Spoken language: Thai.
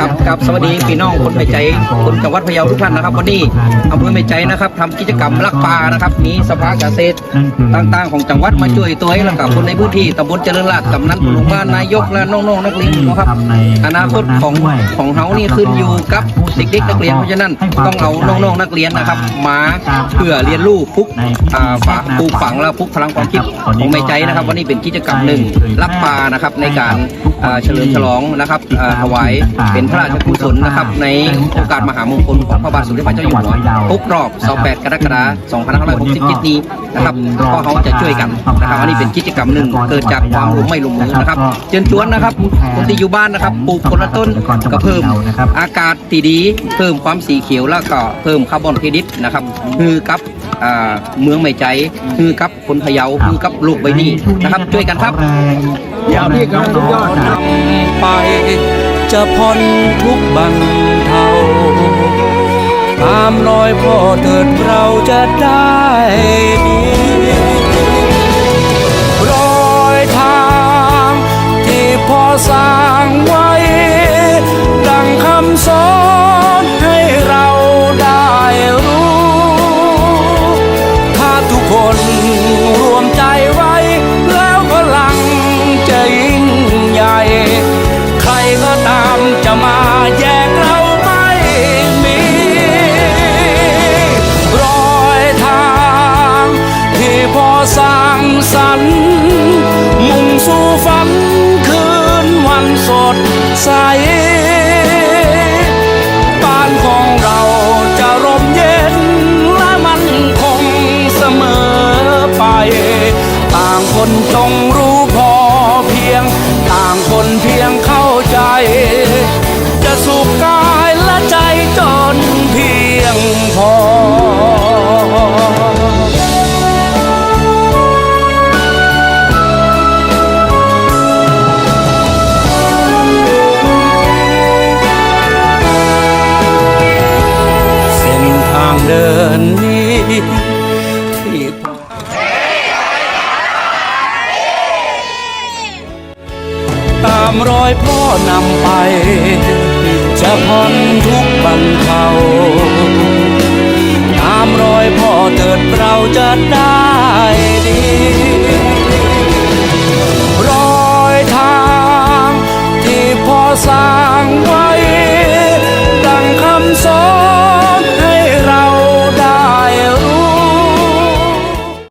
ครับ กับสวัสดีพี่น้องคนไปใจคนจังหวัดพะเยาทุกท่านนะครับ วันนี้อำเภอไม่ใจนะครับทำกิจกรรมลักปลานะครับมีสภาเกษตรต่างๆ ของจังหวัดมาช่วยตัวให้แล้วกับคนในพื้นที่ตำบลเจริญราษฎร์กำนันผู้หลวงบ้านนายกและน้องๆนักเรียนนะครับอนาคตของของเฮานี่ขึ้นอยู่กับเด็กๆนักเรียนเพราะฉะนั้นต้องเอาน้องๆนักเรียนนะครับ มาเพื่อเรียนรู้พุกฝากปลูกฝังและพุกพลังความคิดของไม่ใจนะครับ วันนี้เป็นกิจกรรมหนึ่งลักปลานะครับในการเฉลิมฉลองนะครับถวายเป็นพระราชกุศลนะครับ ในโอกาสมหามงคลของพระบาทสมเด็จพระเจ้าอยู่หัวครบรอบ 28 กรกฎาคม 2567 นี้นะครับก็เขาจะช่วยกันนะครับอันนี้เป็นกิจกรรมหนึ่งเกิดจากความรู้ไม่ลงมือนะครับเชิญชวนนะครับคนที่อยู่บ้านนะครับปลูกคนละต้นก็เพิ่มอากาศที่ดี เพิ่มความสีเขียวแล้วก็เพิ่มคาร์บอนเครดิตนะครับคือกับอ่าเมืองไม่ใจคือกับคนพะเยาคือกับลูกใบนี้นะครับ ช่วยกันครับเดี๋ยวพี่กำลังสุดยอดนำไป จะพ้นทุกบันเทาตามรอยพ่อเถิดเราจะได้ดี สรรมุ่งสู่ฝันคืนวันสดใสางเดินนี้ที่ตามรอยพ่อนำไป จะพ้นทุกบรรเทาตามรอยพ่อเกิดเราจะได้ดี